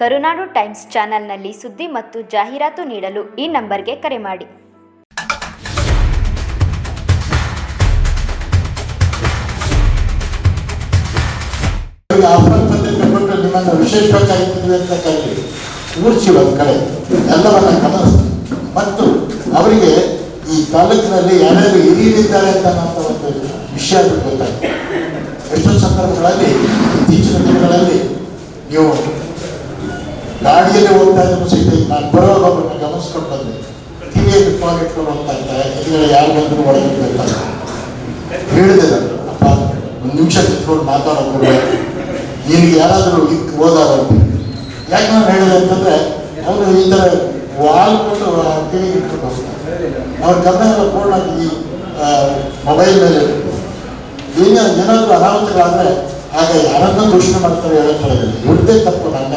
ಕರುನಾಡು times ಚಾನೆಲ್ನಲ್ಲಿ ಸುದ್ದಿ ಮತ್ತು ಜಾಹೀರಾತು ನೀಡಲು ಈ ನಂಬರ್ಗೆ ಕರೆ ಮಾಡಿ. ಆಫರ್ ಮತ್ತು ಅವರಿಗೆ ಈ ತಾಲೂಕಿನಲ್ಲಿ ಯಾರ್ಯಾರು ಹಿರಿಯರಿದ್ದಾರೆ ಅಂತ ಒಂದು ವಿಷಯ ಗೊತ್ತಾಗ್ತದೆ ಎಷ್ಟೋ ಸಂದರ್ಭಗಳಲ್ಲಿ, ಇತ್ತೀಚಿನ ದಿನಗಳಲ್ಲಿ ನೀವು ಗಾಡಿಯಲ್ಲಿ ಹೋಗ್ತಾ ಇದ್ರು ಈಗ ನಾನು ಬರುವಾಗ ಒಬ್ಬರನ್ನ ಗಮನಿಸ್ಕೊಂಡು ಬಂದೆ. ಕಿವಿಯಲ್ಲಿ ಫೋನ್ ಇಟ್ಕೊಂಡು ಹೋಗ್ತಾ ಇದ್ದಾರೆ ಎದುರುಗಡೆ ಯಾರು ಬಂದರೂ ಒಳಗೆ ಬರ್ತಾರೆ ಹೇಳಿದೆ ನಾನು. ಅಪ್ಪ, ಒಂದು ನಿಮಿಷ ನಿಂತ್ಕೊಂಡು ಮಾತಾಡೋದು ನಿನಗೆ ಯಾರಾದರೂ ಇಕ್ ಹೋದಾಗ ಯಾಕೆ ನಾನು ಹೇಳಿದೆ ಅಂತಂದ್ರೆ ಅವರು ಈ ಥರ ವಾಲ್ ಕೊಟ್ಟು ಟಿವಿಗೆ ಇಟ್ಕೊಂಡು ಹೋಗ್ತಾರೆ ಅವ್ರ ಗಮನ ಪೂರ್ಣ ಈ ಮೊಬೈಲ್ ಮೇಲೆ. ಏನೇ ಏನಾದರೂ ಅನಾಹುತಗಳಾದ್ರೆ, ಆಗ ಯಾರನ್ನೂ ದೂಷಣೆ ಮಾಡ್ತಾರೆ ಹೇಳ್ತಾರೆ ಇವ್ರದ್ದೇ ತಪ್ಪು, ನನ್ನ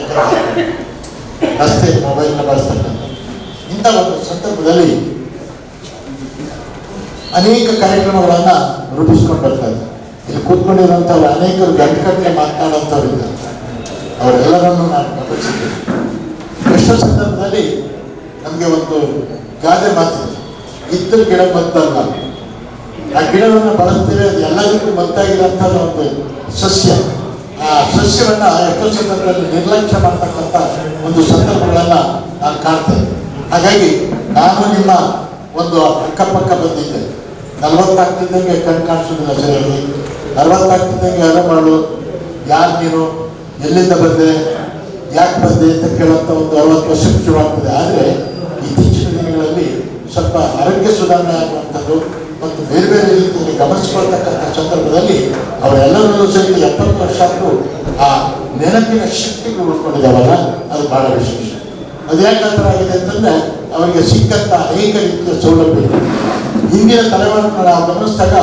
ರಸ್ತೆ ಮೊಬೈಲ್ನ ಬಳಸ್ತಕ್ಕಂಥ ಇಂಥ ಒಂದು ಸಂದರ್ಭದಲ್ಲಿ ಅನೇಕ ಕಾರ್ಯಕ್ರಮಗಳನ್ನು ರೂಪಿಸ್ಕೊಂಡು ಬರ್ತಾ ಇದ್ದಾರೆ. ಇಲ್ಲಿ ಕೂತ್ಕೊಂಡಿರುವಂಥವ್ರು ಅನೇಕರು ಗಂಟುಗಟ್ಟಲೆ ಮಾತನಾಡುವಂಥವ್ರು ಇದ್ದಾರೆ. ಅವರೆಲ್ಲರನ್ನೂ ನಾನು ಗಮನಿಸಿದ್ದೇನೆ. ಎಷ್ಟೋ ಸಂದರ್ಭದಲ್ಲಿ ನಮಗೆ ಒಂದು ಗಾದೆ ಮಾತಿದೆ. ಇದ್ದರೂ ಗಿಡ ಮದ್ದಲ್ಲ ಆ ಗಿಡವನ್ನು ಬಳಸ್ತೇವೆ ಅದು ಎಲ್ಲದಕ್ಕೂ ಮದ್ದಾಗಿರೋಂಥ ಒಂದು ಸಸ್ಯ. ಆ ಸಸ್ಯವನ್ನ ಎಷ್ಟೋ ಸಂದರ್ಭದಲ್ಲಿ ನಿರ್ಲಕ್ಷ್ಯ ಮಾಡ್ತಕ್ಕಂಥ ಒಂದು ಸಂದರ್ಭಗಳನ್ನ ನಾನು ಕಾಣ್ತೇನೆ. ಹಾಗಾಗಿ ನಾನು ನಿಮ್ಮ ಒಂದು ಅಕ್ಕಪಕ್ಕ ಬಂದಿದ್ದೆ. ನಲವತ್ತಾಗ್ತಿದ್ದಂಗೆ ಕಣ್ ಕಾಣಿಸೋದಿಲ್ಲ ಸರಿಯಾಗಿ ನಲ್ವತ್ತಾಗ್ತಿದ್ದಂಗೆ ಅರ ಮಾಡು. ಯಾರು ನೀನು? ಎಲ್ಲಿಂದ ಬಂದೆ? ಯಾಕೆ ಬಂದೆ ಅಂತ ಕೇಳುವಂಥ ಒಂದು ಅರವತ್ತು ವರ್ಷಕ್ಕೆ ಶುರುವಾಗ್ತದೆ ಆದರೆ ಇತ್ತೀಚಿನ ದಿನಗಳಲ್ಲಿ ಸ್ವಲ್ಪ ಆರೋಗ್ಯ ಸುಧಾರಣೆ ಆಗುವಂಥದ್ದು ಮತ್ತು ಬೇರೆ ಬೇರೆ ರೀತಿಯಲ್ಲಿ ಗಮನಿಸಿಕೊಳ್ತಕ್ಕಂಥ ಸಂದರ್ಭದಲ್ಲಿ ಅವರೆಲ್ಲರಲ್ಲೂ ಸೇರಿ ಎಪ್ಪತ್ತು ವರ್ಷ ಆದರೂ ಆ ನೆನಪಿನ ಶಕ್ತಿಗಳು ಉಳ್ಕೊಂಡಿದ್ದಾವಲ್ಲ ಅದು ಬಹಳ ವಿಶೇಷ. ಅದು ಯಾಕೆ ಆ ಆಗಿದೆ ಅಂತಂದ್ರೆ ಅವರಿಗೆ ಸಿಕ್ಕಂತ ಅನೇಕ ಸೌಲಭ್ಯ ಇದೆ. ಹಿಂದಿನ ತಲೆಮಾರನ್ನು ನಾವು ಗಮನಿಸಿದಾಗ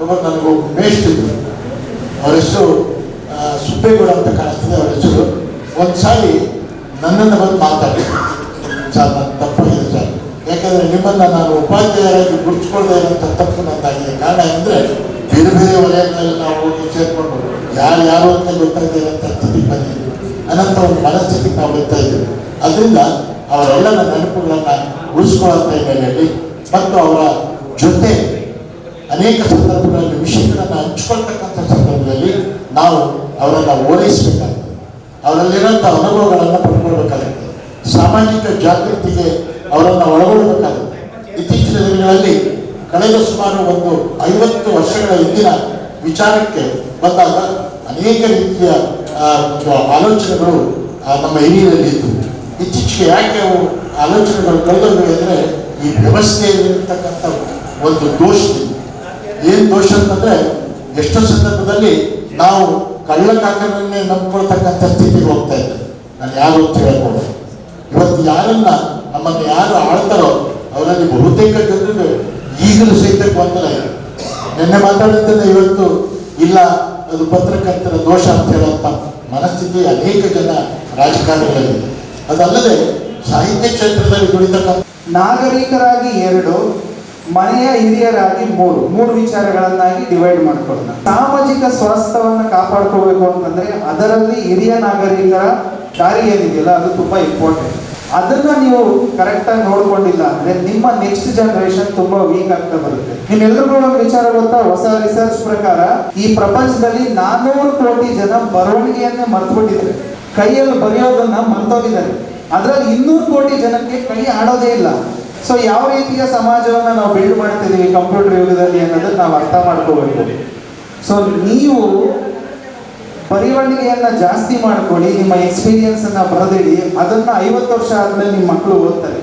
ಒಬ್ಬರು ನನಗೆ ಮೇಷ್ಟಿದ್ರು ಅವರ ಹೆಸರು ಸುಬ್ಬೇಗೌಡ ಅಂತ ಕಾಣಿಸ್ತದೆ. ಅವರ ಹೆಸರು ಒಂದು ಸಾರಿ ನನ್ನನ್ನು ಬಂದು ಮಾತಾಡಿದ್ರು ಸರ್ ನನ್ನ ತಪ್ಪಾಗಿದೆ ಸರ್. ಯಾಕಂದರೆ ನಿಮ್ಮನ್ನು ನಾನು ಉಪಾಧ್ಯಾಯರಾಗಿ ಗುರುತಿಸ್ಕೊಳ್ತಾ ಇರೋಂಥ ತಪ್ಪು ನಂದಾಗಿದೆ. ಕಾರಣ ಅಂದ್ರೆ ಬೇರೆ ಬೇರೆ ವಲಯಗಳಲ್ಲಿ ನಾವು ಹೋಗಿ ಯಾರು ಯಾರು ಅಂತ ಬಂದಿದ್ದೀವಿ ಅನಂತ ಒಂದು ಮನಸ್ಥಿತಿಗೆ ನಾವು ಬರ್ತಾ ಇದ್ದೀವಿ. ಅದರಿಂದ ಅವರೆಲ್ಲರ ನೆನಪುಗಳನ್ನು ಉಳಿಸ್ಕೊಳ್ಳುವಂಥ ಹಿನ್ನೆಲೆಯಲ್ಲಿ ಮತ್ತು ಅವರ ಜೊತೆ ಅನೇಕ ಸಂದರ್ಭಗಳಲ್ಲಿ ವಿಷಯಗಳನ್ನು ಹಂಚಿಕೊಳ್ತಕ್ಕಂಥ ಸಂದರ್ಭದಲ್ಲಿ ನಾವು ಅವರನ್ನು ಓಲೈಸಬೇಕಾಗ್ತದೆ. ಅವರಲ್ಲಿರೋಂಥ ಅನುಭವಗಳನ್ನು ಪಡ್ಕೊಳ್ಬೇಕಾಗುತ್ತೆ ಸಾಮಾಜಿಕ ಜಾಗೃತಿಗೆ ಅವರನ್ನು ಒಳಗೊಳ್ಳಬೇಕಾಗುತ್ತೆ ಇತ್ತೀಚಿನ ದಿನಗಳಲ್ಲಿ ಕಳೆದ ಸುಮಾರು ಒಂದು ಐವತ್ತು ವರ್ಷಗಳ ಹಿಂದಿನ ವಿಚಾರಕ್ಕೆ ಬಂದಾಗ ಅನೇಕ ರೀತಿಯ ಆಲೋಚನೆಗಳು ನಮ್ಮ ಹಿರಿಯರಲ್ಲಿ ಇದ್ದವು ಇತ್ತೀಚೆಗೆ ಯಾಕೆ ಅವು ಆಲೋಚನೆಗಳು ಕಳೆದೋಗಿವೆ ಅಂದರೆ, ಈ ವ್ಯವಸ್ಥೆಯಲ್ಲಿರ್ತಕ್ಕಂಥ ಒಂದು ದೋಷದಿಂದ ಏನು ದೋಷ ಅಂತಂದ್ರೆ, ಎಷ್ಟೋ ಸಂದರ್ಭದಲ್ಲಿ ನಾವು ಕಳ್ಳಕಾಕರನ್ನೇ ನಂಬ್ಕೊಳ್ತಕ್ಕಂಥ ಸ್ಥಿತಿಗೆ ಹೋಗ್ತಾ ಇದ್ದೆ ನಾನು ಯಾರು ಅಂತ ಹೇಳ್ಕೊಂಡು ಇವತ್ತು ಯಾರನ್ನ ನಮ್ಮನ್ನು ಯಾರು ಆಳ್ತಾರೋ, ಅವರಲ್ಲಿ ಬಹುತೇಕ ಜನರಿಗೆ ಈಗಲೂ ಸಹಿತ ಗೊಂದಲ ನಿನ್ನೆ ಮಾತಾಡಿದ್ದನ್ನ ಇವತ್ತು ಇಲ್ಲ ಅದು ಪತ್ರಕರ್ತರ ದೋಷ ಅಂತ ಹೇಳುವಂಥ ಮನಸ್ಥಿತಿ ಅನೇಕ ಜನ ರಾಜಕಾರಣಿಗಳಿದೆ ಅದಲ್ಲದೆ ಸಾಹಿತ್ಯ ಕ್ಷೇತ್ರದಲ್ಲಿ ದುಡಿತಕ್ಕಂಥ ನಾಗರಿಕರಾಗಿ ಎರಡು, ಮನೆಯ ಹಿರಿಯರಾಗಿ ಮೂರು. ಮೂರು ವಿಚಾರಗಳನ್ನಾಗಿ ಡಿವೈಡ್ ಮಾಡ್ಕೊಳ್ಳೋಣ. ಸಾಮಾಜಿಕ ಸ್ವಾಸ್ಥ್ಯವನ್ನು ಕಾಪಾಡ್ಕೋಬೇಕು ಅಂತಂದ್ರೆ ಅದರಲ್ಲಿ ಹಿರಿಯ ನಾಗರಿಕರ ಕಾರ್ಯ ಏನಿದೆಯಲ್ಲ, ಅದು ತುಂಬಾ ಇಂಪಾರ್ಟೆಂಟ್ ಅದನ್ನ ನೀವು ಕರೆಕ್ಟಾಗಿ ನೋಡ್ಕೊಂಡಿಲ್ಲ ಅಂದ್ರೆ ನಿಮ್ಮ ನೆಕ್ಸ್ಟ್ ಜನರೇಷನ್ ತುಂಬಾ ವೀಕ್ ಆಗ್ತಾ ಬರುತ್ತೆ. ನಿಮ್ಮೆಲ್ಲರಿಗೂ ಒಂದು ವಿಚಾರ ಗೊತ್ತಾ? ಹೊಸ ರಿಸರ್ಚ್ ಪ್ರಕಾರ ಈ ಪ್ರಪಂಚದಲ್ಲಿ ನಾನ್ನೂರು ಕೋಟಿ ಜನ ಬರವಣಿಗೆಯನ್ನೇ ಮರ್ತ್ಬಿಟ್ಟಿದ್ದಾರೆ. ಕೈಯಲ್ಲಿ ಬರೆಯೋದನ್ನ ಮರ್ತೋಗಿದ್ದಾರೆ. ಅದ್ರಲ್ಲಿ ಇನ್ನೂರು ಕೋಟಿ ಜನಕ್ಕೆ ಕೈ ಆಡೋದೇ ಇಲ್ಲ. ಸೊ ಯಾವ ರೀತಿಯ ಸಮಾಜವನ್ನ ನಾವು ಬಿಲ್ಡ್ ಮಾಡ್ತಿದೀವಿ ಕಂಪ್ಯೂಟರ್ ಯುಗದಲ್ಲಿ ಅನ್ನೋದನ್ನ ನಾವು ಅರ್ಥ ಮಾಡ್ಕೋಬೇಕು ಸೊ ನೀವು ಬರವಣಿಗೆಯನ್ನ ಜಾಸ್ತಿ ಮಾಡ್ಕೊಳ್ಳಿ, ನಿಮ್ಮ ಎಕ್ಸ್ಪೀರಿಯನ್ಸ್ ಅನ್ನ ಬರೆದಿಡಿ, ಅದನ್ನ ಐವತ್ತು ವರ್ಷ ಆದ್ಮೇಲೆ ನಿಮ್ಮ ಮಕ್ಕಳು ಓದ್ತಾರೆ.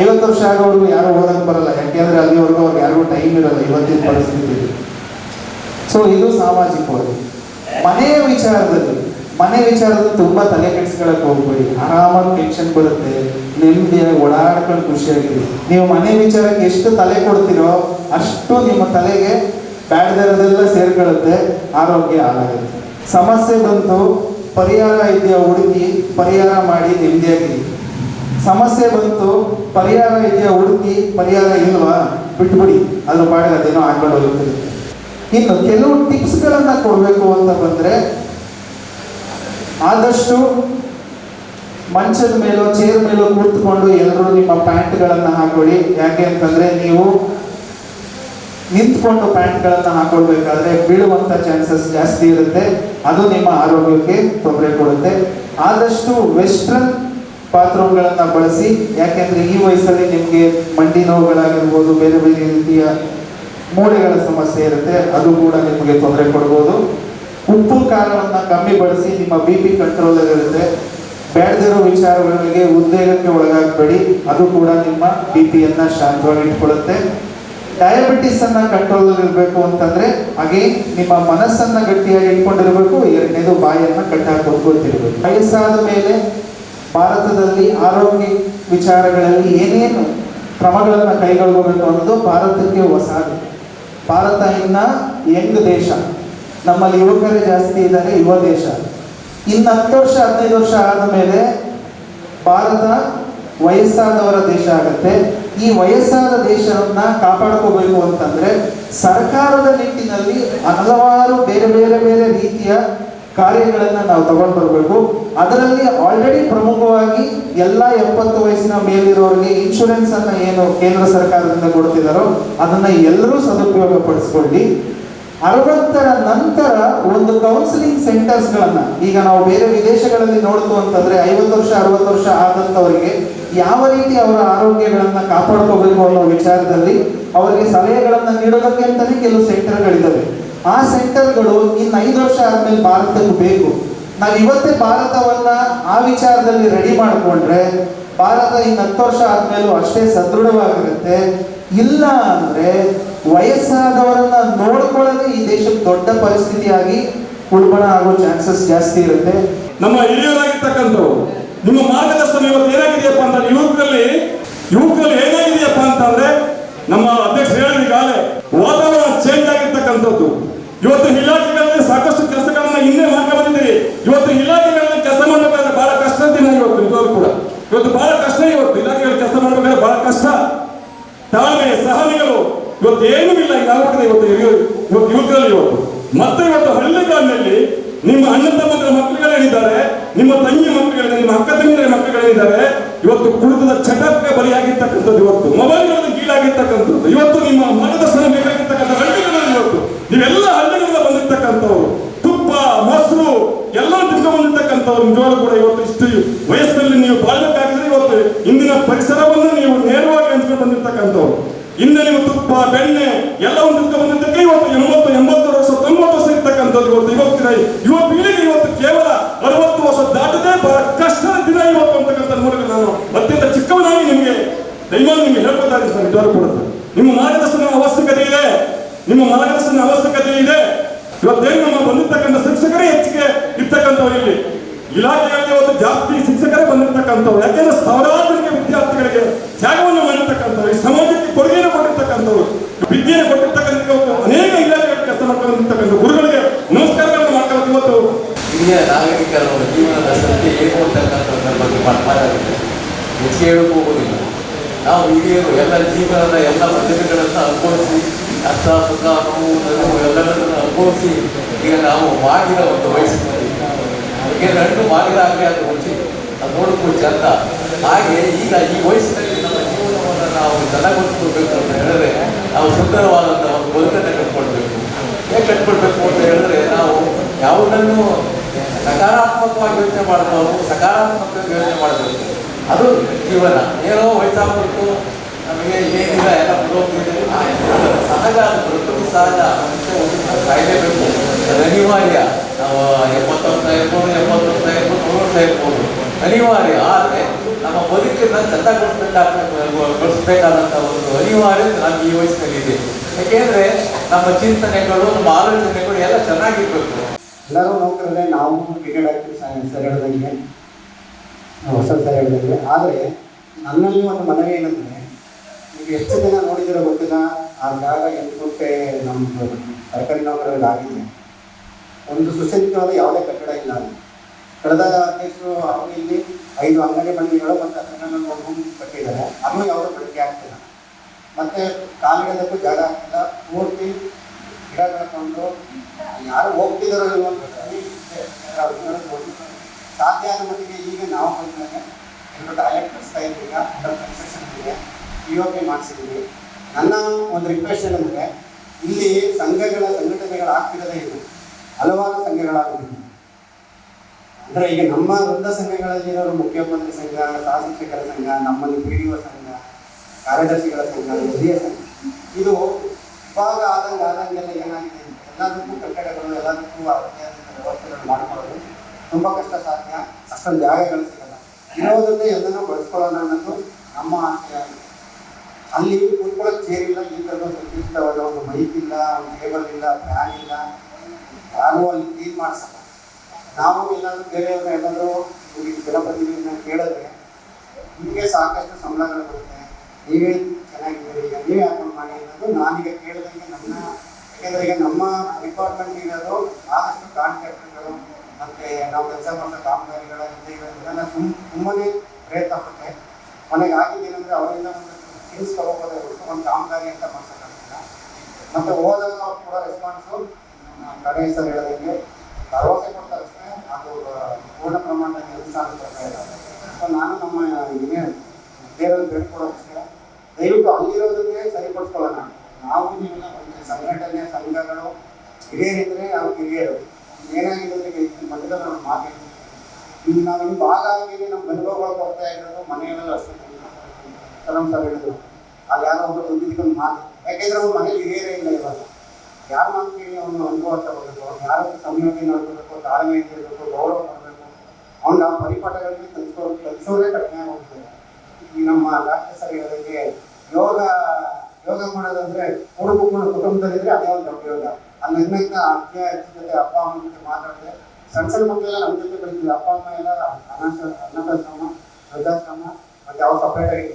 ಐವತ್ತು ವರ್ಷ ಆಗೋವರೆಗೂ ಯಾರು ಓದಕ್ ಬರಲ್ಲ, ಯಾಕೆಂದ್ರೆ ಅಲ್ಲಿವರೆಗೂ ಅವ್ರಿಗೆ ಯಾರಿಗೂ ಟೈಮ್ ಇರಲ್ಲ, ಇವತ್ತಿನ ಪರಿಸ್ಥಿತಿ ಸೊ ಇದು ಸಾಮಾಜಿಕವಾಗಿ ಮನೆಯ ವಿಚಾರದಲ್ಲಿ, ಮನೆ ವಿಚಾರದಲ್ಲಿ ತುಂಬಾ ತಲೆ ಕೆಡಿಸ್ಕೊಳಕ್ ಹೋಗ್ಬೇಡಿ. ಆರಾಮಾಗಿ ಟೆನ್ಷನ್ ಬರುತ್ತೆ, ನೆಮ್ಮದಿಯಾಗಿ ಓಡಾಡ್ಕೊಂಡು ಖುಷಿಯಾಗಿದೆ ನೀವು ಮನೆ ವಿಚಾರಕ್ಕೆ ಎಷ್ಟು ತಲೆ ಕೊಡ್ತೀರೋ ಅಷ್ಟು ನಿಮ್ಮ ತಲೆಗೆ ಬ್ಯಾಡ್ದಿರೋದೆಲ್ಲ ಸೇರ್ಕೊಳ್ಳುತ್ತೆ, ಆರೋಗ್ಯ ಹಾಳಾಗುತ್ತೆ. ಸಮಸ್ಯೆ ಬಂತು, ಪರಿಹಾರ ಇದೆಯಾ ಹುಡುಕಿ ಪರಿಹಾರ ಮಾಡಿ ನೆಮ್ಮದಿಯಾಗಿ. ಸಮಸ್ಯೆ ಬಂತು, ಪರಿಹಾರ ಇದೆಯಾ ಹುಡುಕಿ ಪರಿಹಾರ ಇಲ್ವಾ? ಬಿಟ್ಬಿಡಿ ಅದು ಪಾಡಿಗೆ ಅದೇನೋ ಹಾಕೊಂಡು ಹೋಗ್ತದೆ ಇನ್ನು ಕೆಲವು ಟಿಪ್ಸ್ಗಳನ್ನು ಕೊಡಬೇಕು ಅಂತ ಬಂದ್ರೆ, ಆದಷ್ಟು ಮಂಚದ ಮೇಲೋ ಚೇರ್ ಮೇಲೋ ಕೂತ್ಕೊಂಡು ಎಲ್ಲರೂ ನಿಮ್ಮ ಪ್ಯಾಂಟ್ಗಳನ್ನು ಹಾಕೊಳ್ಳಿ. ಯಾಕೆ ಅಂತಂದ್ರೆ ನೀವು ನಿಂತ್ಕೊಂಡು ಪ್ಯಾಂಟ್ಗಳನ್ನು ಹಾಕೊಳ್ಬೇಕಾದ್ರೆ ಬೀಳುವಂತ ಚಾನ್ಸಸ್ ಜಾಸ್ತಿ ಇರುತ್ತೆ. ಅದು ನಿಮ್ಮ ಆರೋಗ್ಯಕ್ಕೆ ತೊಂದರೆ ಕೊಡುತ್ತೆ. ಆದಷ್ಟು ವೆಸ್ಟ್ರನ್ ಬಾತ್ರೂಮ್ಗಳನ್ನು ಬಳಸಿ, ಯಾಕೆಂದರೆ ಈ ವಯಸ್ಸಲ್ಲಿ ನಿಮಗೆ ಮಂಡಿ ನೋವುಗಳಾಗಿರ್ಬೋದು, ಬೇರೆ ಬೇರೆ ರೀತಿಯ ಮೂಳೆಗಳ ಸಮಸ್ಯೆ ಇರುತ್ತೆ, ಅದು ಕೂಡ ನಿಮಗೆ ತೊಂದರೆ ಕೊಡ್ಬೋದು. ಉಪ್ಪು ಖಾರವನ್ನು ಕಮ್ಮಿ ಬಳಸಿ ನಿಮ್ಮ ಬಿ ಪಿ ಕಂಟ್ರೋಲ್ ಇರುತ್ತೆ. ಬೇಡದಿರೋ ವಿಚಾರಗಳಿಗೆ ಉದ್ವೇಗಕ್ಕೆ ಒಳಗಾಗಬೇಡಿ. ಅದು ಕೂಡ ನಿಮ್ಮ ಬಿ ಪಿಯನ್ನು ಶಾಂತವಾಗಿ ಇಟ್ಕೊಳ್ಳುತ್ತೆ. ಡಯಾಬಿಟಿಸ್ ಅನ್ನ ಕಂಟ್ರೋಲ್ ಇರಬೇಕು ಅಂತಂದ್ರೆ, ಹಾಗೆ ನಿಮ್ಮ ಮನಸ್ಸನ್ನ ಗಟ್ಟಿಯಾಗಿ ಇಟ್ಕೊಂಡಿರಬೇಕು, ಎರಡನೇದು ಬಾಯನ್ನ ಕಟ್ಟಾಕೋದು ಗೊತ್ತಿರಬೇಕು ವಯಸ್ಸಾದ ಮೇಲೆ ಭಾರತದಲ್ಲಿ ಆರೋಗ್ಯ ವಿಚಾರಗಳಲ್ಲಿ ಏನೇನು ಕ್ರಮಗಳನ್ನು ಕೈಗೊಳ್ಳಬೇಕು ಅನ್ನೋದು ಭಾರತಕ್ಕೆ ಹೊಸದು. ಭಾರತ ಇನ್ನ ಯಂಗ್ ದೇಶ. ನಮ್ಮಲ್ಲಿ ಯುವಕರೇ ಜಾಸ್ತಿ ಇದ್ದಾರೆ, ಯುವ ದೇಶ. ಇನ್ನು ಹತ್ತು ವರ್ಷ, ಹದಿನೈದು ವರ್ಷ ಆದ ಮೇಲೆ ಭಾರತ ವಯಸ್ಸಾದವರ ದೇಶ ಆಗುತ್ತೆ. ಈ ವಯಸ್ಸಾದ ದೇಶವನ್ನ ಕಾಪಾಡ್ಕೋಬೇಕು ಅಂತಂದ್ರೆ ಸರ್ಕಾರದ ನಿಟ್ಟಿನಲ್ಲಿ ಹಲವಾರು ಬೇರೆ ಬೇರೆ ಬೇರೆ ರೀತಿಯ ಕಾರ್ಯಗಳನ್ನ ನಾವು ತಗೊಂಡು ಬರಬೇಕು. ಅದರಲ್ಲಿ ಆಲ್ರೆಡಿ ಪ್ರಮುಖವಾಗಿ ಎಲ್ಲ ಎಪ್ಪತ್ತು ವಯಸ್ಸಿನ ಮೇಲಿರೋರಿಗೆ ಇನ್ಶೂರೆನ್ಸ್ ಅನ್ನ ಏನು ಕೇಂದ್ರ ಸರ್ಕಾರದಿಂದ ಕೊಡ್ತಿದಾರೋ ಅದನ್ನ ಎಲ್ಲರೂ ಸದುಪಯೋಗ ಪಡಿಸ್ಕೊಳ್ಳಿ ಅರವತ್ತರ ನಂತರ ಒಂದು ಕೌನ್ಸಿಲಿಂಗ್ ಸೆಂಟರ್ಸ್ ಗಳನ್ನ ಈಗ ನಾವು ಬೇರೆ ವಿದೇಶಗಳಲ್ಲಿ ನೋಡ್ತು ಅಂತಂದ್ರೆ ಐವತ್ತು ವರ್ಷ, ಅರವತ್ತು ವರ್ಷ ಆದಂತವರಿಗೆ ಯಾವ ರೀತಿ ಅವರ ಆರೋಗ್ಯಗಳನ್ನು ಕಾಪಾಡ್ಕೋಬೇಕು ಅನ್ನೋ ವಿಚಾರದಲ್ಲಿ ಅವರಿಗೆ ಸಲಹೆಗಳನ್ನು ನೀಡೋದಕ್ಕೆ ಅಂತಾನೆ ಕೆಲವು ಸೆಂಟರ್ಗಳಿದ್ದಾವೆ ಆ ಸೆಂಟರ್ಗಳು ಇನ್ನು ಐದು ವರ್ಷ ಆದ್ಮೇಲೆ ಭಾರತಕ್ಕೆ ಬೇಕು. ನಾವು ಇವತ್ತೇ ಭಾರತವನ್ನ ಆ ವಿಚಾರದಲ್ಲಿ ರೆಡಿ ಮಾಡಿಕೊಂಡ್ರೆ ಭಾರತ ಇನ್ನು ಹತ್ತು ವರ್ಷ ಆದ್ಮೇಲೂ ಅಷ್ಟೇ ಸದೃಢವಾಗಿರುತ್ತೆ. ಇಲ್ಲ ಅಂದ್ರೆ ವಯಸ್ಸಾದವರನ್ನ ನೋಡ್ಕೊಳ್ಳದೆ ಈ ದೇಶಕ್ಕೆ ದೊಡ್ಡ ಪರಿಸ್ಥಿತಿಯಾಗಿ ಉಲ್ಬಣ ಆಗೋ ಚಾನ್ಸಸ್ ಜಾಸ್ತಿ ಇರುತ್ತೆ. ನಮ್ಮ ಹಿರಿಯರಾಗಿರ್ತಕ್ಕಂಥವ್ರು ನಿಮ್ಮ ಮಾರ್ಗದರ್ಶನ ಇವತ್ತು ಏನಾಗಿದೆಯಪ್ಪ ಅಂತ ಯುವಕರಲ್ಲಿ ಯುವಕರಲ್ಲಿ ಏನಾಗಿದೆಯಪ್ಪ ಅಂತಂದ್ರೆ ನಮ್ಮ ಅಧ್ಯಕ್ಷ ಹೇಳಿದ ಈಗಾಗಲೇ ವಾತಾವರಣ ಚೇಂಜ್ ಆಗಿರ್ತಕ್ಕಂಥದ್ದು. ಇವತ್ತು ಇಲಾಖೆಗಳಲ್ಲಿ ಸಾಕಷ್ಟು ಕೆಲಸಗಳನ್ನ ಹಿಂದೆ ಮಾಡ್ತಾ ಇವತ್ತು ಇಲಾಖೆಗಳಲ್ಲಿ ಕೆಲಸ ಮಾಡಬೇಕಾದ್ರೆ ಬಹಳ ಕಷ್ಟ ದಿನ ಇವತ್ತು ಇದ್ದವರು ಕೂಡ. ಇವತ್ತು ಬಹಳ ಕಷ್ಟ ಇವತ್ತು. ಇಲಾಖೆಗಳಲ್ಲಿ ಕೆಲಸ ಮಾಡಬೇಕಾದ್ರೆ ಬಹಳ ಕಷ್ಟ. ತಾಳ್ಮೆ, ಸಹನೆಗಳು ಇವತ್ತು ಏನೂ ಇಲ್ಲ. ಈಗ ಇವತ್ತು ಇವತ್ತು ಯುವಕರಲ್ಲಿ ಇವತ್ತು. ಮತ್ತೆ ಇವತ್ತು ಹಳ್ಳಿಗಾಡಿನಲ್ಲಿ ನಿಮ್ಮ ಅಣ್ಣ ತಮ್ಮಂದ್ರ ಮಕ್ಕಳುಗಳೇನಿದ್ದಾರೆ, ನಿಮ್ಮ ತಂಗಿ ಮಕ್ಕಳು ನಿಮ್ಮ ಅಕ್ಕ ತಂಗಿಯ ಮಕ್ಕಳುಗಳೇನಿದ್ದಾರೆ, ಇವತ್ತು ಕುಳಿತದ ಚಟಕ್ಕೆ ಬಲಿಯಾಗಿರ್ತಕ್ಕಂಥದ್ದು ಇವತ್ತು. ಮೊಬೈಲ್ಗಳಲ್ಲಿ ಗೀಳಾಗಿರ್ತಕ್ಕಂಥದ್ದು. ಇವತ್ತು ನಿಮ್ಮ ಮಾರ್ಗದರ್ಶನ ಬೇಕಾಗಿರ್ತಕ್ಕಂಥ ಹಳ್ಳಿಗಳಲ್ಲಿ ಇವತ್ತು. ನೀವೆಲ್ಲ ಹಳ್ಳಿಗಳಿಂದ ಬಂದಿರ್ತಕ್ಕಂಥವ್ರು. ತುಪ್ಪ, ಮೊಸರು, ಎಲ್ಲ ತಿಳ್ಕೊಂಡು ಬಂದಿರ್ತಕ್ಕಂಥವ್ರು. ಕೂಡ ಇವತ್ತು ಇಷ್ಟು ವಯಸ್ಸಿನಲ್ಲಿ ನೀವು ಬಾಳ್ಬೇಕಾಗಿದ್ರೆ ಇವತ್ತು ಇಂದಿನ ಪರಿಸರವನ್ನು ನೀವು ನೇರವಾಗಿ ಹಂಚ್ಕೊಂಡು ಬಂದಿರ್ತಕ್ಕಂಥವ್ರು. ಇಂದ ನೀವು ತುಪ್ಪ, ಬೆಣ್ಣೆ ಇವತ್ತು ಇವತ್ತಿನ ಯುವ ಪೀಳಿಗೆ ಇವತ್ತು ಕೇವಲ ಅರವತ್ತು ವರ್ಷ ದಾಟದೆ ಬಹಳ ಕಷ್ಟದ ದಿನ ಇವತ್ತು ಅಂತಕ್ಕಂಥ ಮೂಲಕ ನಾನು ಅತ್ಯಂತ ಚಿಕ್ಕವನಾಗಿ ನಿಮಗೆ ದಯಮಾಡಿ ನಿಮಗೆ ಹೇಳ್ಬೋದಾಗಿದೆ ಸರ್ ನಿಜವಾಗ್ಲೂ ಕೂಡ ಸರ್. ನಿಮ್ಮ ಮಾರ್ಗದರ್ಶನ ಅವಶ್ಯಕತೆ ಇದೆ ನಿಮ್ಮ ಮಾರ್ಗದರ್ಶನ ಅವಶ್ಯಕತೆ ಇದೆ ಇವತ್ತೇನು ನಮ್ಮ ಬಂದಿರ್ತಕ್ಕಂಥ ಶಿಕ್ಷಕರೇ ಹೆಚ್ಚಿಗೆ ಇರ್ತಕ್ಕಂಥವ್ರು ಇಲ್ಲಿ ಇಲಾಖೆಗಳಲ್ಲಿ ಇವತ್ತು ಜಾಸ್ತಿ ಶಿಕ್ಷಕರೇ ಬಂದಿರ್ತಕ್ಕಂಥವ್ರು ಯಾಕೆಂದ್ರೆ ಸಾವಿರಾರು ಜನಕ್ಕೆ ವಿದ್ಯಾರ್ಥಿಗಳಿಗೆ ತ್ಯಾಗವನ್ನು ಮಾಡಿರ್ತಕ್ಕಂಥವ್ರು ಈ ಸಮಾಜಕ್ಕೆ ಕೊಡುಗೆಯನ್ನು ಕೊಟ್ಟಿರ್ತಕ್ಕಂಥವ್ರು ವಿದ್ಯೆಯನ್ನು ಕೊಟ್ಟಿರ್ತಕ್ಕಂಥ ಇವತ್ತು ಅನೇಕ ಇಲಾಖೆಗಳಲ್ಲಿ ಕೆಲಸ ಮಾಡ್ಕೊಂಡಿರ್ತಕ್ಕಂಥ ಗುರುಗಳಿಗೆ ನಮಸ್ಕಾರಗಳನ್ನು ಮಾಡ್ಕೊಂಡು ಇವತ್ತು ಹಿರಿಯ ನಾಗರಿಕರ ಜೀವನದ ಸತ್ಯ ಏನು ಅಂತಕ್ಕಂಥದ್ರ ಬಗ್ಗೆ ಮಾತಾಡುತ್ತೆ ಹೇಳಕ್ಕೆ ಹೋಗೋದಿಲ್ಲ ನಾವು ಹಿರಿಯರು ಎಲ್ಲ ಜೀವನದ ಎಲ್ಲ ಬದಲಿಗಳನ್ನು ಅನುಭವಿಸಿ ಕಷ್ಟ ಸುಖ ನೋವು ನೋವು ಎಲ್ಲರನ್ನು ಅನುಭವಿಸಿ, ಈಗ ನಾವು ಮಾಡಿದ ಒಂದು ವಯಸ್ಸಿನಲ್ಲಿ. ಈಗ ನಂಟು ಮಾಡಿದ ಹಾಗೆ ಅದು ರುಚಿ ಅದು ನೋಡಕ್ಕೂ ಚಂದ. ಹಾಗೆ ಈಗ ಈ ವಯಸ್ಸಿನಲ್ಲಿ ನಮ್ಮ ಜೀವನವನ್ನು ನಾವು ಚೆನ್ನಾಗೊಳಿಸ್ಕೋಬೇಕು ಅಂತ ಹೇಳಿದ್ರೆ, ನಾವು ಸುಂದರವಾದಂಥ ಒಂದು ಬದುಕನ್ನು ಕಟ್ಕೊಳ್ಬೇಕು. ಹೇಗೆ ಕಟ್ಕೊಳ್ಬೇಕು ಅಂತ ಹೇಳಿದ್ರೆ, ನಾವು ಯಾವುದನ್ನು ಸಕಾರಾತ್ಮಕವಾಗಿ ಯೋಚನೆ ಮಾಡಬಾರ್ದು, ಸಕಾರಾತ್ಮಕವಾಗಿ ಯೋಚನೆ ಮಾಡಬೇಕು. ಅದು ಜೀವನ. ಏನೋ ವಯಸ್ಸಾಗ್ಬಿಟ್ಟು ನಮಗೆ ಏನಿಲ್ಲ, ಎಲ್ಲ ಬರೋದು ಸಹಜ ಅದು ಪ್ರಕೃತಿ ಸಹಜ. ಮನುಷ್ಯ ಕಾಯಲೇಬೇಕು. ಅನಿವಾರ್ಯ. ನಾವು ಎಪ್ಪತ್ತೊಂದು ಇರ್ಬೋದು ವರ್ಷ ಇರ್ಬೋದು ನೂರು ವರ್ಷ ಇರ್ಬೋದು. ಅನಿವಾರ್ಯ. ಆದರೆ ನಮ್ಮ ಬದುಕನ್ನು ಚಂದಗೊಳಿಸ್ಬೇಕಾಗ್ಬೇಕು ಗೊಳಿಸ್ಬೇಕಾದಂಥ ಒಂದು ಅನಿವಾರ್ಯ ನಾವು ಈ ವಯಸ್ಸಿನಲ್ಲಿ ಇದೆ ಯಾಕೆಂದ್ರೆ ನಮ್ಮ ಚಿಂತನೆಗಳು, ನಮ್ಮ ಆಲೋಚನೆಗಳು ಎಲ್ಲ ಚೆನ್ನಾಗಿರ್ಬೇಕು. ಎಲ್ಲರೂ ನೌಕರರೇ, ನಾವು ಕ್ರಿಕೆಟ್ ಆಗ್ತೀವಿ ಸರ್, ಹೇಳ್ದಂಗೆ. ಹೊಸ ಸರ್ ಆದರೆ ನನ್ನಲ್ಲಿ ಒಂದು ಮನವಿ ಏನಂದರೆ, ನೀವು ಎಷ್ಟು ಜನ ನೋಡಿದಿರೋ ಗೊತ್ತಿಲ್ಲ, ಆ ಜಾಗ ಎಂಟು ಗುಂಟೆ ನಮ್ಮ ಸರ್ಕಾರಿ ನೌಕರರಿಗೆ ಆಗಿದೆ. ಒಂದು ಸುಸಜ್ಜಿತವಾದ ಯಾವುದೇ ಕಟ್ಟಡ ಇಲ್ಲ ಅಲ್ಲಿ. ಕಳೆದ ಅಧ್ಯಕ್ಷರು ಅವರು ಇಲ್ಲಿ ಐದು ಅಂಗಡಿ ಮಳಿಗೆಗಳು ಮತ್ತು ಅದನ್ನು ರೂಮ್ ಕಟ್ಟಿದ್ದಾರೆ. ಅದನ್ನು ಯಾವುದೂ ಬಳಕೆ ಆಗ್ತಿಲ್ಲ. ಮತ್ತು ಕಾಲಿಡೋದಕ್ಕೂ ಜಾಗ ಆಗ್ತಿಲ್ಲ ಪೂರ್ತಿ ಗಿಡ ಕೊಂಡು, ಯಾರು ಹೋಗ್ತಿದಾರೋ ಇಲ್ವೋ ಅಂತ ಹೇಳಿ ಸಾಧ್ಯ ಆದ ಈಗ ನಾವು ಬಂದಾಗ ಎಲ್ಲರೂ ಟಾಯ್ಲೆಟ್ ಕಲಿಸ್ತಾ ಇದ್ದೀವಿ ಕನ್ಸ್ಟ್ರಕ್ಷನ್ ಇದೆ ಪಿ ಒ ಪಿ ಮಾಡಿಸಿದ್ದೀವಿ. ನನ್ನ ಒಂದು ರಿಕ್ವೆಸ್ಟ್ ಏನಂದರೆ, ಇಲ್ಲಿ ಸಂಘಗಳ ಸಂಘಟನೆಗಳು ಆಗ್ತಿರೋದೇ ಇಲ್ಲ. ಹಲವಾರು ಸಂಘಗಳಾಗುತ್ತಿದೆ ಅಂದರೆ ಈಗ ನಮ್ಮ ವೃದ್ಧ ಸಂಘಗಳಲ್ಲಿ ಇರೋರು ಮುಖ್ಯಮಂತ್ರಿ ಸಂಘ ಸಹಶಿಕ್ಷಕರ ಸಂಘ, ನಮ್ಮಲ್ಲಿ ಪಿ ಡಿ ಒ ಸಂಘ, ಕಾರ್ಯದರ್ಶಿಗಳ ಸಂಘ, ಹಿರಿಯ ಸಂಘ. ಇದು ಇವಾಗ ಆದಂಗೆ ಆದಂಗೆಲ್ಲ ಏನಾಗಿದೆ ಎಲ್ಲದಕ್ಕೂ ಕಟ್ಟಡಗಳು, ಎಲ್ಲದಕ್ಕೂ ಅತ್ಯಾಧುನಿಕ ವ್ಯವಸ್ಥೆಗಳು ಮಾಡ್ಕೊಳ್ಳೋದು. ತುಂಬ ಕಷ್ಟ ಸಾಧ್ಯ, ಅಷ್ಟೊಂದು ಜಾಗಗಳು ಸಿಗಲ್ಲ. ಇರೋದನ್ನೇ ಎಲ್ಲನೂ ಬಳಸ್ಕೊಳ್ಳೋಣ ಅನ್ನೋದು ನಮ್ಮ ಆಸೆ ಅಲ್ಲಿ ಕೂತ್ಕೊಳ್ಳೋಕೆ ಚೇರಿಲ್ಲ ಈ ಥರದ ಸಂಕೀರ್ಣವಾದ ಒಂದು ಮೈಕ್ ಇಲ್ಲ, ಒಂದು ಟೇಬಲ್ ಇಲ್ಲ ಫ್ಯಾನ್ ಇಲ್ಲ, ಯಾರು ಅಲ್ಲಿ ಕ್ಲೀನ್ ಮಾಡಿಸಲ್ಲ. ನಾವು ಏನಾದರೂ ಬೇರೆಯವ್ರನ್ನ ಈ ಜನಪ್ರತಿನಿಧಿಗಳನ್ನ ಕೇಳಿದ್ರೆ ನಿಮಗೆ ಸಾಕಷ್ಟು ಸಂಬಳಗಳು ಬರುತ್ತೆ. ನೀವೇ ಚೆನ್ನಾಗಿದ್ದೀರಿ ಈಗ ನೀವೇ ಅಕೌಂಟ್ ಮಾಡಿ ಅನ್ನೋದು ನಾನೀಗ ಕೇಳಿದಂಗೆ ನನ್ನ, ಯಾಕೆಂದ್ರೆ ಈಗ ನಮ್ಮ ಡಿಪಾರ್ಟ್ಮೆಂಟ್ ಇರೋದು ಆದಷ್ಟು ಮತ್ತೆ ನಾವು ಕೆಲಸ ಮಾಡೋ ಕಾಮಗಾರಿಗಳ ಇರೋದ್ರಿಂದ ಸುಮ್ ತುಂಬನೇ ಪ್ರಯತ್ನ ಪಟ್ಟೆ. ಮನೆಗೆ ಆಗಿದ್ದೇನೆಂದ್ರೆ ಅವರಿಂದ ಒಂದು ಥಿಂಗ್ಸ್ ತಗೋಬೋದೇ ಹೊರತು ಒಂದು ಕಾಮಗಾರಿ ಅಂತ ಮಾಡ್ಸೋಕ್ಕಾಗಲ್ಲ ಮತ್ತೆ ಹೋದಾಗ ಅವ್ರು ಕೂಡ ರೆಸ್ಪಾನ್ಸು ಗಣೇಶ್ ಸರ್ ಹೇಳಿದಂಗೆ ಭರವಸೆ ಕೊಡ್ತಾರೆ ಅಷ್ಟೇ. ಅದು ಪೂರ್ಣ ಪ್ರಮಾಣದಲ್ಲಿ ಕೆಲಸ ಇಲ್ಲ ಸೊ, ನಾನು ನಮ್ಮ ಇದೇ ದೇವರನ್ನು ಬೇಡ್ಕೊಡೋದಕ್ಕೆ ದಯವಿಟ್ಟು ಅಲ್ಲಿರೋದನ್ನೇ ಸರಿಪಡಿಸ್ಕೊಳ್ಳೋಣ. ನಾವು ನೀವು ಸಂಘಟನೆ ಸಂಘಗಳು ಹಿರಿಯರಿದ್ರೆ ನಾವು ಹಿರಿಯರು ಏನಾಗಿದೆ ಅಂದ್ರೆ ಈಗ ಮಾತು? ಇನ್ನು ನಾವು ಭಾಗ ಆಗಿ ನಮ್ಮ ಅನುಭವಗಳು ಕೊಡ್ತಾ ಇರೋದು ಮನೆಯಲ್ಲೂ ಅಷ್ಟೇ. ಕಲಂ ಸರ್ ಹೇಳಿದ್ರು. ಅಲ್ಲಿ ಯಾರೋ ಒಬ್ಬರು ದುಡ್ಡಿದ್ಕೊಂಡು ಮಾತು. ಯಾಕೆಂದ್ರೆ ಅವ್ರ ಮನೇಲಿ ಹಿರಿಯರೇ ಇಲ್ಲ ಇವಾಗ. ಯಾರ ಮಾತು ಕೇಳಿ ಅವನು ಅನುಭವ ತಗೋಬೇಕು ಅವ್ನು ಯಾರು ಸಂಯೋಗಿ ನೋಡ್ಕೋಬೇಕು ತಾಳ್ಮೆ ಇರಬೇಕು ಗೌರವ ಕೊಡಬೇಕು? ಅವ್ನ ನಾವು ಪರಿಪಾಠಗಳಿಗೆ ಕಲಿಸೋ ಕಲಿಸೋದೇ ಕಡಿಮೆ ಆಗೋಗ್ತದೆ ಈ ನಮ್ಮ ಡಾಕ್ಟರ್ ಸರ್ ಹೇಳೋದಕ್ಕೆ ಯೋಗ ಯೋಗ ಮಾಡೋದಂದ್ರೆ ಕುಟುಂಬ ಕುಟುಂಬದಲ್ಲಿದ್ರೆ ಅದೇ ಒಂದು ದೊಡ್ಡ ಯೋಗ. ಅಲ್ಲಿ ಇನ್ನೊಂದು ಅಜ್ಜ ಅಜ್ಜಿ ಅಪ್ಪ, ಅಮ್ಮ ಜೊತೆ ಮಾತಾಡಿದೆ. ಸಣ್ಣ ಸಣ್ಣ ಮಕ್ಕಳೆಲ್ಲ ನಮ್ಮ ಜೊತೆ ಬೆಳಿತೀವಿ ಅಪ್ಪ, ಅಮ್ಮ ಎಲ್ಲ ಅನಾಥ ಅನಾಥಾಶ್ರಮ ವೃದ್ಧಾಶ್ರಮ ಮತ್ತೆ ಅವ್ರು ಸಪ್ರೇಟ್ ಆಗಿ